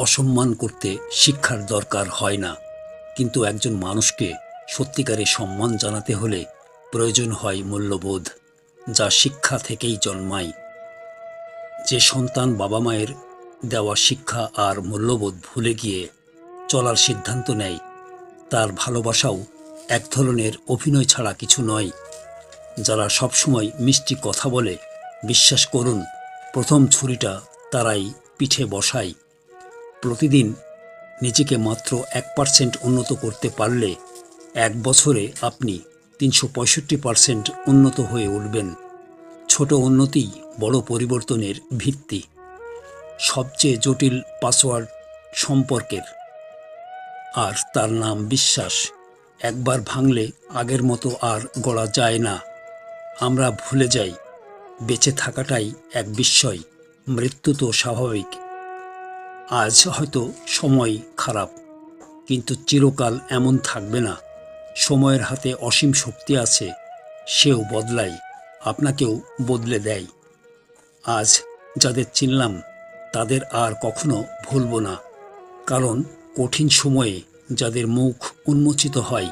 অসম্মান করতে শিক্ষার দরকার হয় না। কিন্তু একজন মানুষকে সত্যিকারের সম্মান জানাতে হলে প্রয়োজন হয় মূল্যবোধ, যা শিক্ষা থেকেই জন্মায়। যে সন্তান বাবা মায়ের দেওয়া শিক্ষা আর মূল্যবোধ ভুলে গিয়ে চলার সিদ্ধান্ত নেয়, তার ভালোবাসাও এক ধরনের অভিনয় ছাড়া কিছু নয়। যারা সবসময় মিষ্টি কথা বলে, বিশ্বাস করুন, প্রথম ছুরিটা তারাই পিঠে বসায়। প্রতিদিন নিজেকে মাত্র এক পার্সেন্ট উন্নত করতে পারলে এক বছরে আপনি তিনশো পঁয়ষট্টি পার্সেন্ট উন্নত হয়ে উঠবেন। ছোট উন্নতিই বড় পরিবর্তনের ভিত্তি। সবচেয়ে জটিল পাসওয়ার্ড সম্পর্কের। আর তার নাম বিশ্বাস। একবার ভাঙলে আগের মতো আর গড়া যায় না। আমরা ভুলে যাই। বেঁচে থাকাটাই এক বিস্ময়। মৃত্যু তো স্বাভাবিক। আজ হয়তো সময় খারাপ, কিন্তু চিরকাল এমন থাকবে না। সময়ের হাতে অসীম শক্তি আছে, সেও বদলায়, আপনাকেও বদলে দেয়। আজ যাদের চিনলাম, তাদের আর কখনো ভুলব না, কারণ কঠিন সময়ে যাদের মুখ উন্মোচিত হয়,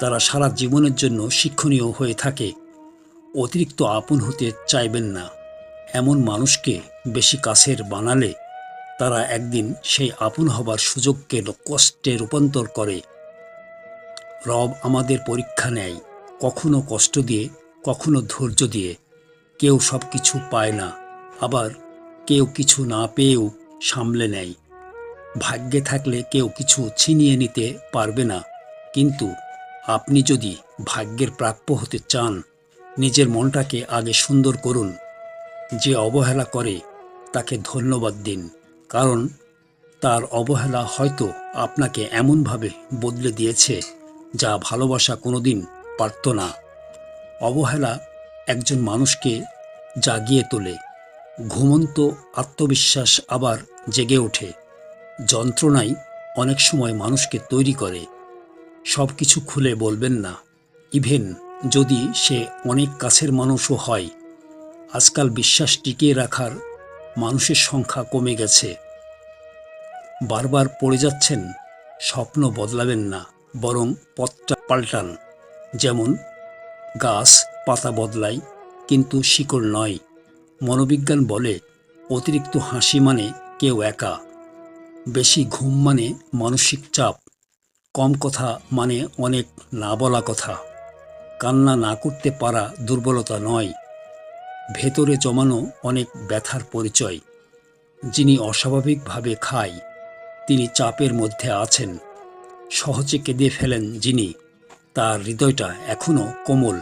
তারা সারা জীবনের জন্য শিক্ষণীয় হয়ে থাকে। অতিরিক্ত আপন হতে চাইবেন না, এমন মানুষকে বেশি কাছের বানালে তারা একদিন সেই আপন হবার সুযোগকে কষ্টে রূপান্তর করে। রব আমাদের পরীক্ষা নেয়, কখনো কষ্ট দিয়ে, কখনো ধৈর্য দিয়ে। কেউ সব কিছু পায় না, আবার কেউ কিছু না পেয়েও সামলে নেয়। ভাগ্যে থাকলে কেউ কিছু ছিনিয়ে নিতে পারবে না, কিন্তু আপনি যদি ভাগ্যের প্রাপ্য হতে চান, নিজের মনটাকে আগে সুন্দর করুন। যে অবহেলা করে, তাকে ধন্যবাদ দিন। কারণ তার অবহেলা হয়তো আপনাকে এমনভাবে বদলে দিয়েছে যা ভালোবাসা কোনোদিন পারত না। অবহেলা একজন মানুষকে জাগিয়ে তোলে, ঘুমন্ত আত্মবিশ্বাস আবার জেগে ওঠে, যন্ত্রণাই অনেক সময় মানুষকে তৈরি করে। সব কিছু খুলে বলবেন না, ইভেন যদি সে অনেক কাছের মানুষও হয়, আজকাল বিশ্বাস টিকিয়ে রাখার মানুষের সংখ্যা কমে গেছে। বারবার পড়ে যাচ্ছেন, স্বপ্ন বদলাবেন না, বরং পথটা পাল্টান। যেমন, গাছ পাতা বদলায় কিন্তু শিকড় নয়। মনোবিজ্ঞান বলে, অতিরিক্ত হাসি মানে কেউ একা। বেশি ঘুম মানে মানসিক চাপ। কম কথা মানে অনেক না বলা কথা। কান্না না করতে পারা দুর্বলতা নয়। ভেতরে জমানো অনেক ব্যথার পরিচয়। যিনি অস্বাভাবিকভাবে খায়, তিনি চাপের মধ্যে আছেন। সহজে কেঁদে ফেলেন যিনি, তার হৃদয়টা এখনও কোমল।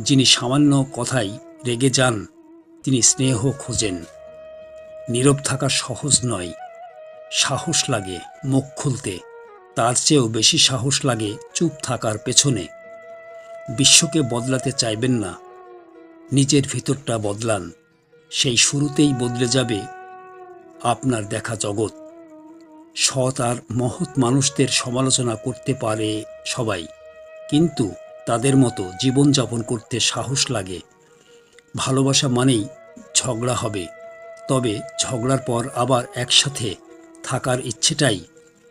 যিনি সামান্য কথাই রেগে যান, তিনি স্নেহ খোঁজেন। নীরব থাকা সহজ নয়, সাহস লাগে মুখ খুলতে, তার চেয়েও বেশি সাহস লাগে চুপ থাকার পেছনে। বিশ্বকে বদলাতে চাইবেন না নিজের ভিতরটা বদলান। সেই শুরুতেই বদলে যাবে আপনার দেখা জগৎ। সৎ আর মহৎ মানুষদের সমালোচনা করতে পারে সবাই, কিন্তু তাদের মতো জীবনযাপন করতে সাহস লাগে। ভালোবাসা মানেই ঝগড়া হবে, তবে ঝগড়ার পর আবার একসাথে থাকার ইচ্ছেটাই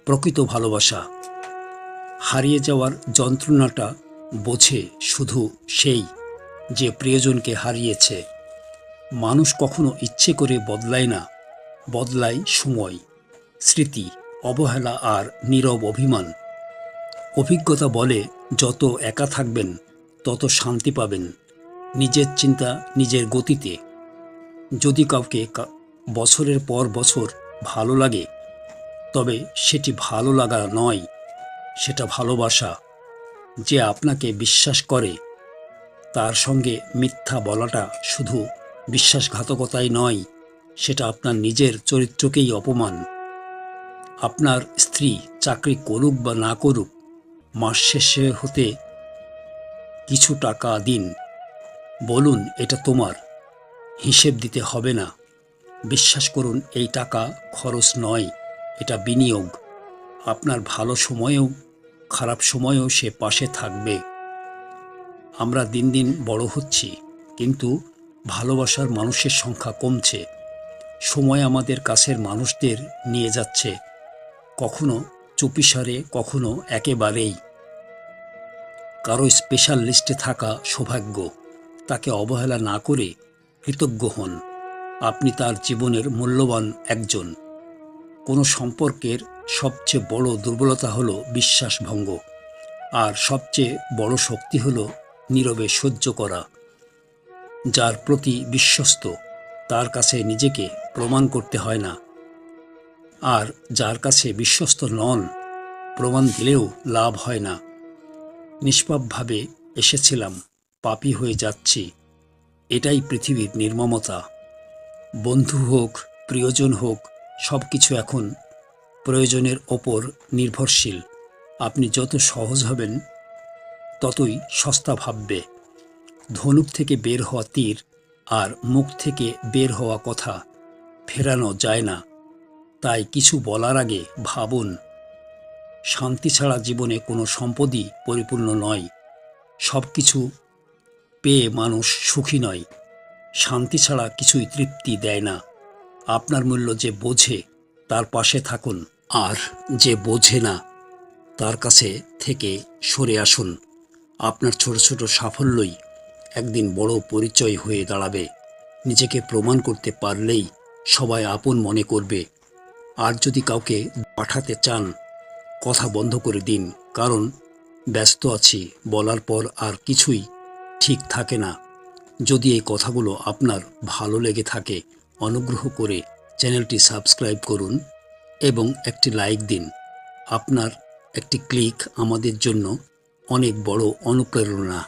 প্রকৃত ভালোবাসা। হারিয়ে যাওয়ার যন্ত্রণাটা বোঝে শুধু সেই যে প্রিয়জনকে হারিয়েছে। মানুষ কখনো ইচ্ছে করে বদলায় না। বদলায় সময়, স্মৃতি, অবহেলা আর নীরব অভিমান। অভিজ্ঞতা বলে, যত একা থাকবেন, তত শান্তি পাবেন। নিজের চিন্তা নিজের গতিতে। যদি কাউকে বছরের পর বছর ভালো লাগে, তবে সেটি ভালো লাগা নয়, সেটা ভালোবাসা, যে আপনাকে বিশ্বাস করে। তার সঙ্গে মিথ্যা বলাটা শুধু বিশ্বাসঘাতকতাই নয়, সেটা আপনার নিজের চরিত্রকেই অপমান। আপনার স্ত্রী চাকরি করুক বা না করুক, মাস শেষে হতে কিছু টাকা দিন। বলুন, এটা তোমার। হিসেব দিতে হবে না। বিশ্বাস করুন, এই টাকা খরচ নয়, এটা বিনিয়োগ। আপনার ভালো সময়েও, খারাপ সময়েও সে পাশে থাকবে। আমরা দিন দিন বড় হচ্ছি, কিন্তু ভালোবাসার মানুষের সংখ্যা কমছে। সময় আমাদের কাছের মানুষদের নিয়ে যাচ্ছে। কখনো চুপিসারে, কখনো একেবারেই। কারও স্পেশাল লিস্টে থাকা সৌভাগ্য, তাকে অবহেলা না করে কৃতজ্ঞ হন। আপনি তার জীবনের মূল্যবান একজন। কোনো সম্পর্কের সবচেয়ে বড় দুর্বলতা হলো বিশ্বাসভঙ্গ। আর সবচেয়ে বড় শক্তি হলো নীরবে সহ্য করা। যার প্রতি বিশ্বস্ত, তার কাছে নিজেকে প্রমাণ করতে হয় না। আর যার কাছে বিশ্বস্ত নন, প্রমাণ দিলেও লাভ হয় না। নিষ্পাপভাবে এসেছিলাম, পাপী হয়ে যাচ্ছি। এটাই পৃথিবীর নির্মমতা। বন্ধু হোক, প্রিয়জন হোক সব কিছু এখন প্রয়োজনের ওপর নির্ভরশীল। আপনি যত সহজ হবেন ততই সস্তা ভাববে। ধনুক থেকে বের হওয়া তীর আর মুখ থেকে বের হওয়া কথা ফেরানো যায় না। তাই কিছু বলার আগে ভাবুন। শান্তি ছাড়া জীবনে কোনো সম্পদই পরিপূর্ণ নয়। সব কিছু পেয়ে মানুষ সুখী নয়। শান্তি ছাড়া কিছুই তৃপ্তি দেয় না। আপনার মূল্য যে বোঝে, তার পাশে থাকুন। আর যে বোঝে না, তার কাছে থেকে সরে আসুন। আপনার ছোট ছোট সাফল্যই একদিন বড় পরিচয় হয়ে দাঁড়াবে। নিজেকে প্রমাণ করতে পারলেই সবাই আপন মনে করবে। আর যদি কাউকে পাঠাতে চান, কথা বন্ধ করে দিন, কারণ ব্যস্ত আছি, বলার পর আর কিছুই ঠিক থাকে না। যদি এই কথাগুলো আপনার ভালো লেগে থাকে, অনুগ্রহ করে চ্যানেলটি সাবস্ক্রাইব করুন এবং একটি লাইক দিন। আপনার একটি ক্লিক আমাদের জন্য অনেক বড় অনুপ্রেরণা